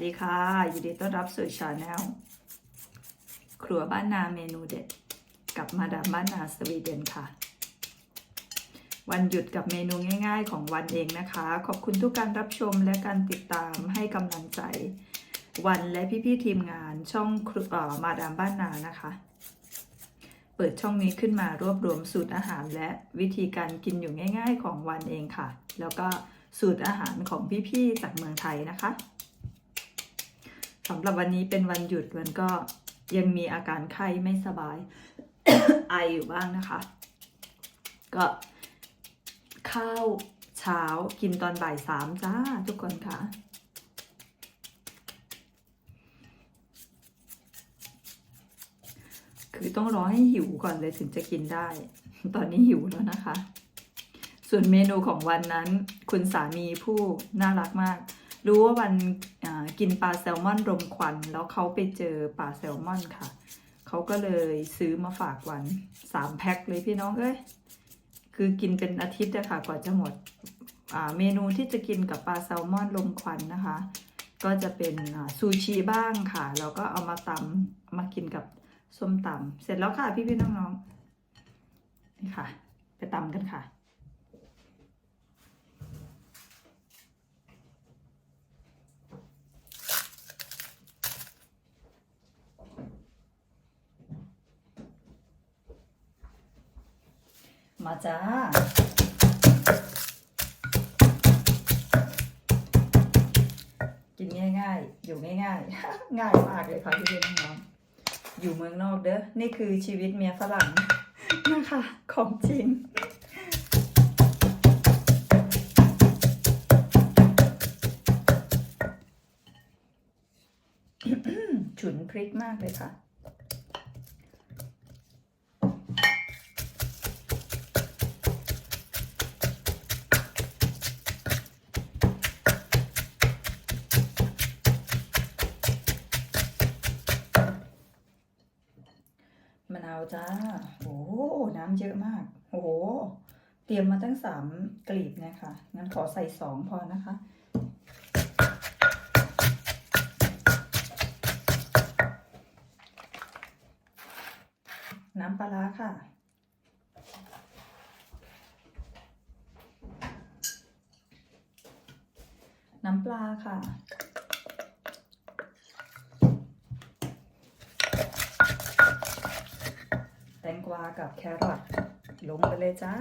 สวัสดีค่ะยินดีต้อนรับสู่ชาแนลครัวบ้านนาเมนูเด็ด กับมาดามบ้านนาสวีเดนค่ะ วันหยุดกับเมนูง่ายๆ ของวันเองนะคะ ขอบคุณทุกการรับชมและการติดตามให้กำลังใจ วันและพี่ๆทีมงานช่องครัวมาดามบ้านนานะคะ เปิดช่องนี้ขึ้นมารวบรวมสูตรอาหารและวิธีการกินอยู่ง่าย ๆ ของวันเองค่ะ แล้วก็สูตรอาหารของพี่ๆจากเมืองไทยนะคะ สำหรับวันนี้เป็นวันหยุดวันก็ยังมีอาการไข้ไม่สบาย ไออยู่บ้างนะคะ ก็ข้าวเช้ากินตอนบ่ายสามจ้าทุกคนค่ะ คือต้องรอให้หิวก่อนเลยถึงจะกินได้ ตอนนี้หิวแล้วนะคะ ส่วนเมนูของวันนั้น คุณสามีผู้น่ารักมาก รู้ว่าวันกินปลาแซลมอนรมควัน แล้วเขาไปเจอปลาแซลมอนค่ะ เขาก็เลยซื้อมาฝากวันสามแพ็คเลยพี่น้องเอ้ยคือกินเป็นอาทิตย์อะค่ะกว่าจะหมดเมนูที่จะกินกับปลาแซลมอนลมควันนะคะ ก็จะเป็นซูชิบ้างค่ะแล้วก็เอามาตำมากินกับส้มตำเสร็จแล้วค่ะพี่พี่น้องๆนี่ค่ะ ไปตำกันค่ะ มาจ้ากินง่ายๆ อยู่ง่ายๆ ง่ายมากเลยค่ะพี่เพื่อนน้องๆอยู่เมืองนอกเด้อ นี่คือชีวิตเมียฝรั่งนะคะ ของจริง ฉุนพริกมากเลยค่ะ จ้าโอ้น้ำเยอะมาก โอ้โห เตรียมมาตั้งสามกลีบนะคะ งั้นขอใส่สองพอนะคะ น้ำปลาค่ะน้ำปลาค่ะ วากับแครอทลงไปเลยจ้า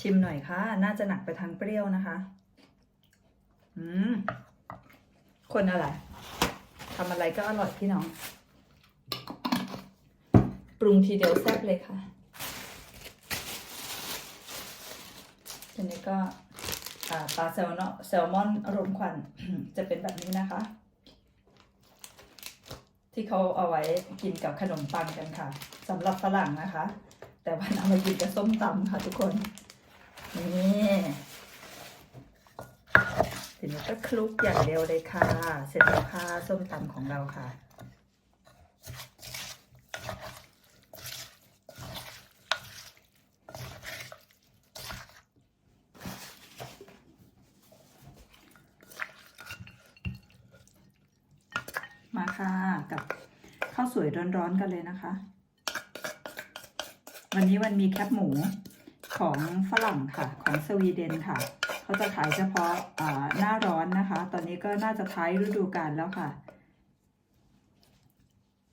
ชิมหน่อยค่ะ น่าจะหนักไปทางเปรี้ยวนะคะ อืม คนอะไรทำอะไรก็อร่อยพี่น้อง ปรุงทีเดียวแซ่บเลยค่ะทีนี้ก็ปลาแซลมอนแซลมอนรมควันจะเป็นแบบนี้นะคะ ที่เขาเอาไว้กินกับขนมปังกันค่ะสำหรับฝรั่งนะคะ แต่ว่าเอามากินกับส้มตำค่ะทุกคน นี่ทีนี้ก็คลุกอย่างเดียวเลยค่ะ เสร็จแล้วค่ะส้มตำของเราค่ะมาค่ะกับข้าวสวยร้อนๆกันเลยนะคะ วันนี้วันมีแคบหมู ของฝรั่งค่ะ ของสวีเดนค่ะ เขาจะขายเฉพาะอ่าหน้าร้อนนะคะ ตอนนี้ก็น่าจะท้ายฤดูกาลแล้วค่ะ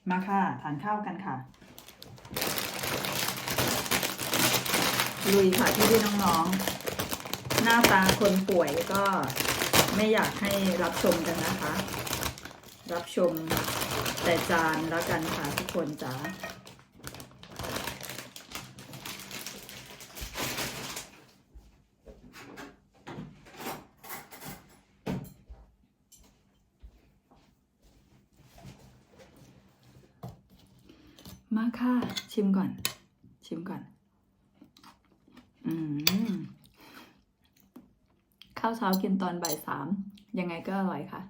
มาค่ะ ทานข้าวกันค่ะ ลุยค่ะพี่พี่น้องๆ หน้าตาคนป่วยก็ไม่อยากให้รับชมกันนะคะ รับชมแต่จานแล้วกันค่ะทุกคนจ๋า ม มาค่ะ ชิม ก่อน ชิมก่อน อืม ข้าวเช้ากินตอนบ่ายสาม ยังไงก็อร่อยค่ะ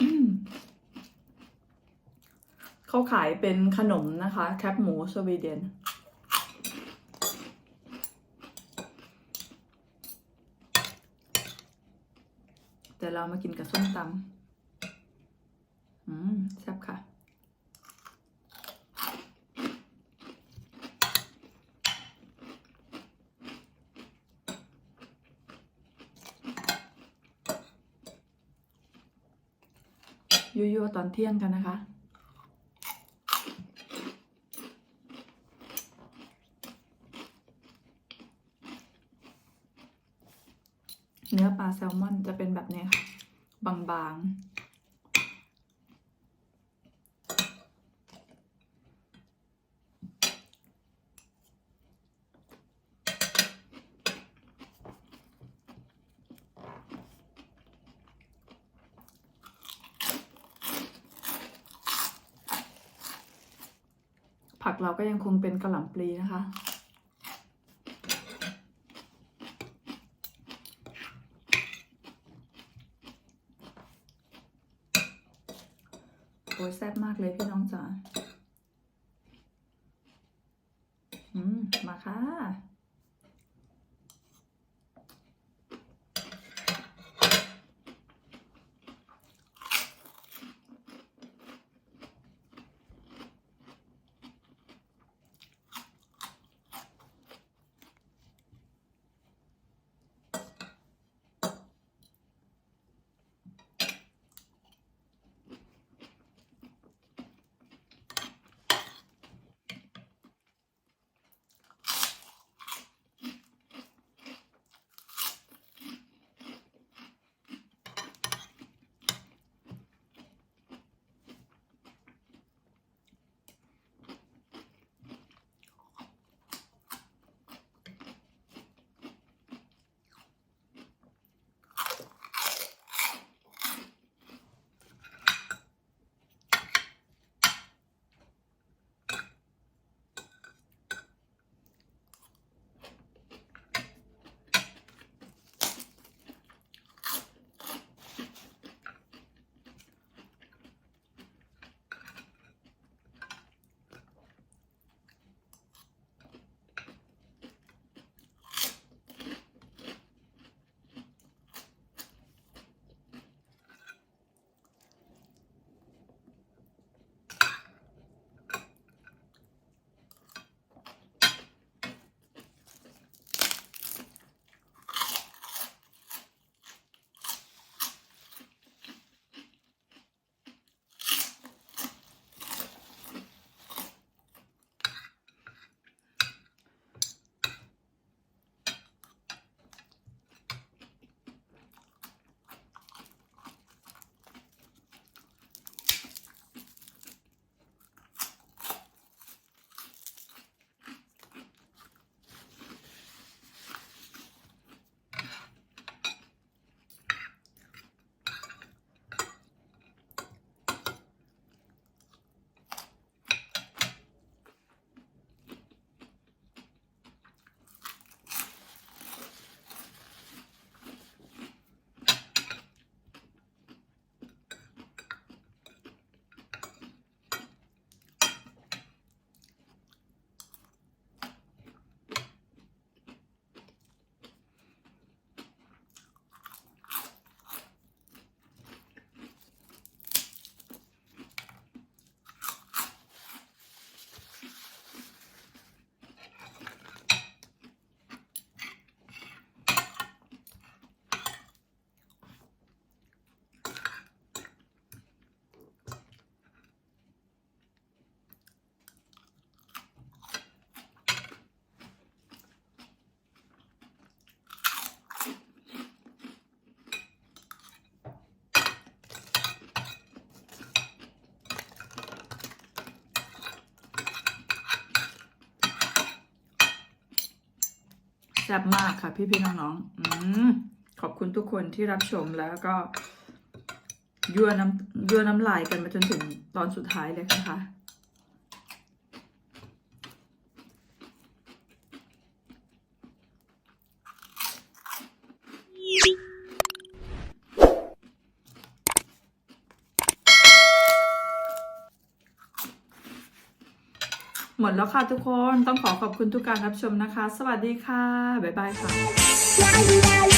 อืม เขาขายเป็นขนมนะคะ แคปหมูสวีเดนแต่เรามากินกับส้มตำอืมแซ่บค่ะ ยั่วๆตอนเที่ยงกันนะคะ เนื้อปลาแซลมอนจะเป็นแบบนี้ค่ะ บางๆผักเราก็ยังคงเป็นกระหล่ำปลีนะคะ โอ้ย แซ่บมากเลยพี่น้องจ๋า แซ่บมากค่ะ พี่พี่น้องๆอืมขอบคุณทุกคนที่รับชมแล้วก็ยั่วน้ำยั่วน้ำลายกันมาจนถึงตอนสุดท้ายเลยนะคะ หมดแล้วค่ะทุกคนต้องขอขอบคุณทุกการรับชมนะคะ สวัสดีค่ะ บ๊ายบายค่ะ